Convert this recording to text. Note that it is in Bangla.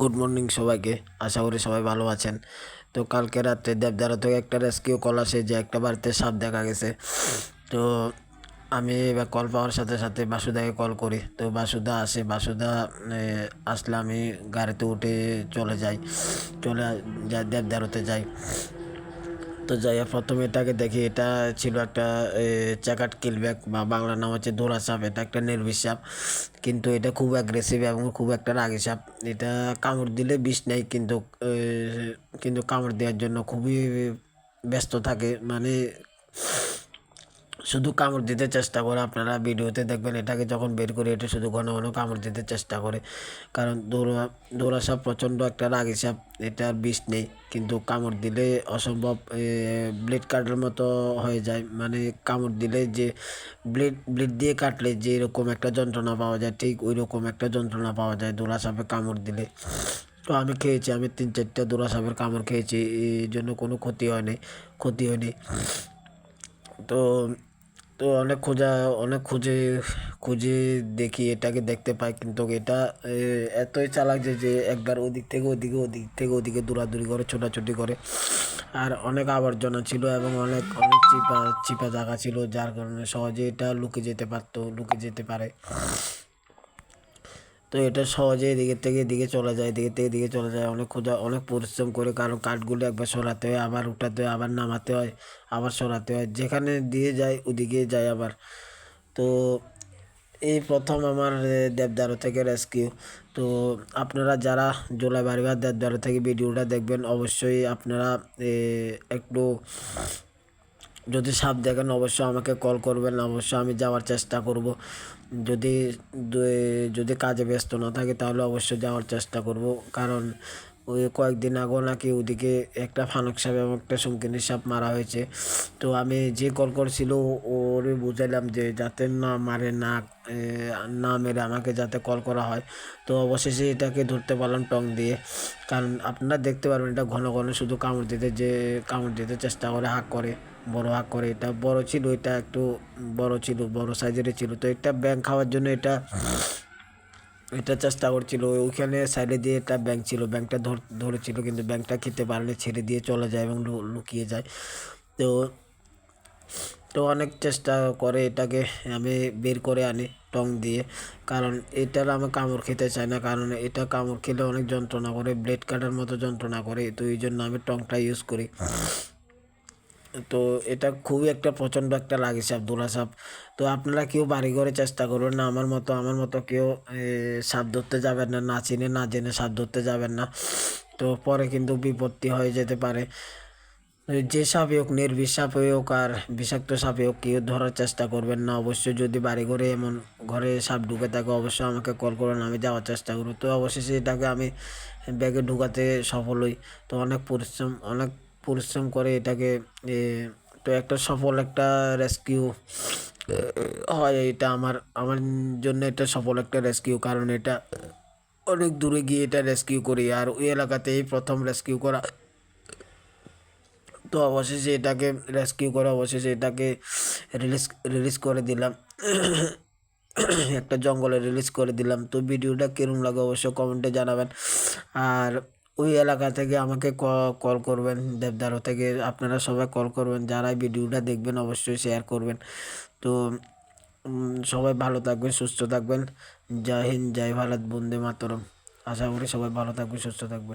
গুড মর্নিং সবাইকে। আশা করি সবাই ভালো আছেন। তো কালকে রাত্রে দেবদারা থেকে একটা রেস্কিউ কল আসে যে একটা বাড়িতে সাপ দেখা গেছে। তো আমি এবার কল পাওয়ার সাথে সাথে বাসুদাকে কল করি। তো বাসুদা আসে। বাসুদা আসলে আমি গাড়িতে উঠে চলে যাই। চলে যাই দেবদারতে যাই। তো যাই প্রথমে এটাকে দেখি, এটা ছিল একটা চ্যাকাট কিলব্যাক বা বাংলা নাম হচ্ছে দোলা সাপ, এটা একটা নির্বিষ সাপ। কিন্তু এটা খুব অ্যাগ্রেসিভ এবং খুব একটা রাগে সাপ। এটা কামড় দিলে বিষ নেই কিন্তু কিন্তু কামড় দেওয়ার জন্য খুবই ব্যস্ত থাকে। মানে শুধু কামড় দিতে চেষ্টা করে, আপনারা ভিডিওতে দেখবেন এটাকে যখন বের করে, এটা শুধু ঘন ঘন কামড় দিতে চেষ্টা করে। কারণ দৌড়া দৌড়া সাপ প্রচণ্ড একটা রাগি সাপ এটার বিষ নেই। কিন্তু কামড় দিলে অসম্ভব ব্লেড কাটার মতো হয়ে যায়। মানে কামড় দিলে যে ব্লেড ব্লেড দিয়ে কাটলে যে এরকম একটা যন্ত্রণা পাওয়া যায়, ঠিক ওই রকম একটা যন্ত্রণা পাওয়া যায় দৌড়া সাপে কামড় দিলে। তো আমি খেয়েছি, আমি তিন চারটা দৌড়া সাপের কামড় খেয়েছি এই জন্য কোনো ক্ষতি হয়নি ক্ষতি হয়নি তো তো অনেক খোঁজা, অনেক খুঁজে খুঁজে দেখি, এটাকে দেখতে পাই। কিন্তু এটা এতই চালাক যে যে একবার ওদিক থেকে ওদিকে, ওদিক থেকে ওদিকে দৌড়াদৌড়ি করে, ছোটাছুটি করে। আর অনেক আবর্জনা ছিল এবং অনেক অনেক চিপা চিপা জায়গা ছিল, যার কারণে সহজে এটা লুকে যেতে পারতো, লুকে যেতে পারে। তো এটা সহজে এদিকে থেকে এদিকে চলে যায়, এদিকে থেকে এদিকে চলে যায়। অনেক খোঁজা, অনেক পরিশ্রম করে কারণ কাঠগুলো একবার সরাতে হয়, আবার উঠাতে হয়, আবার নামাতে হয়, আবার সরাতে হয়। যেখানে দিয়ে যায় ওদিকে যায় আবার। তো এই প্রথম আমার দেবদারু থেকে রেস্কিউ। তো আপনারা যারা জোলাইবাড়ি বা দেবদারু থেকে ভিডিওটা দেখবেন, অবশ্যই আপনারা একটু যদি সাপ দেখেন, অবশ্যই আমাকে কল করবেন। অবশ্যই আমি যাওয়ার চেষ্টা করব। যদি যদি কাজে ব্যস্ত না থাকে তাহলে অবশ্যই যাওয়ার চেষ্টা করব। কারণ ওই কয়েকদিন আগেও নাকি ওদিকে একটা ফানুক সাপ এবং একটা শঙ্কিনী সাপ মারা হয়েছে। তো আমি যে কল করছিল, ওরে বুঝাইলাম যে যাতে না মারে, না না মেরে আমাকে যাতে কল করা হয়। তো অবশেষে এটাকে ধরতে পারলাম টং দিয়ে। কারণ আপনারা দেখতে পারবেন, এটা ঘন ঘন শুধু কামড় দিতে যে, কামড় দিতে চেষ্টা করে, হাঁক করে, বড় হাঁক করে। এটা বড় ছিল, এটা একটু বড় ছিল, বড় সাইজের ছিল। তো এটা ব্যাং খাওয়ার জন্য এটা এটা চেষ্টা করছিল, ওইখানে সাইডে দিয়ে একটা ব্যাংক ছিল ব্যাংকটা ধর, ধরেছিল কিন্তু ব্যাংকটা খেতে পারলে ছেড়ে দিয়ে চলে যায় এবং লুকিয়ে যায়। তো তো অনেক চেষ্টা করে এটাকে আমি বের করে আনি, টং দিয়ে। কারণ এটার আমি কামড় খেতে চাই না, কারণ এটা কামড় খেলে অনেক যন্ত্রণা করে ব্লেড কাটার মতো যন্ত্রণা করে, তো এই জন্য আমি টংটা ইউজ করি। তো এটা খুবই একটা প্রচণ্ড একটা লাগে সাপ দোলা সাপ তো আপনারা কেউ বাড়ি ঘরে চেষ্টা করবেন না, আমার মতো আমার মতো কেউ সাপ ধরতে যাবেন না না চিনে, না জেনে সাপ ধরতে যাবেন না। তো পরে কিন্তু বিপত্তি হয়ে যেতে পারে। যে সাপে হোক নির্বিষ সাপে হোক আর বিষাক্ত সাপে হোক, কেউ ধরার চেষ্টা করবেন না। অবশ্যই যদি বাড়ি ঘরে এমন ঘরে সাপ ঢুকে থাকে, অবশ্যই আমাকে কল করবেন আমি যাওয়ার চেষ্টা করব। তো অবশেষে এটাকে আমি ব্যাগে ঢুকাতে সফল হই। তো অনেক পরিশ্রম, অনেক পরিশ্রম করে এটাকে তো একটা সফল একটা রেস্কিউ হয় এটা আমার আমার জন্য এটা সফল একটা রেস্কিউ কারণ এটা অনেক দূরে গিয়ে এটা রেস্কিউ করি। আর ওই এলাকাতেই প্রথম রেস্কিউ করা, তো অবশেষে এটাকে রেস্কিউ করে অবশেষে এটাকে রিলিজ রিলিজ করে দিলাম। একটা জঙ্গলে রিলিজ করে দিলাম। তো ভিডিওটা কিরম লাগে অবশ্যই কমেন্টে জানাবেন। আর ওই এলাকা থেকে আমাকে ক কল করবেন, দেবদারো থেকে আপনারা সবাই কল করবেন, যারাই ভিডিওটা দেখবেন অবশ্যই শেয়ার করবেন। তো সবাই ভালো থাকবেন, সুস্থ থাকবেন। জয় হিন্দ, জয় ভারত, বন্দে মাতরম। আশা করি সবাই ভালো থাকবেন, সুস্থ থাকবেন।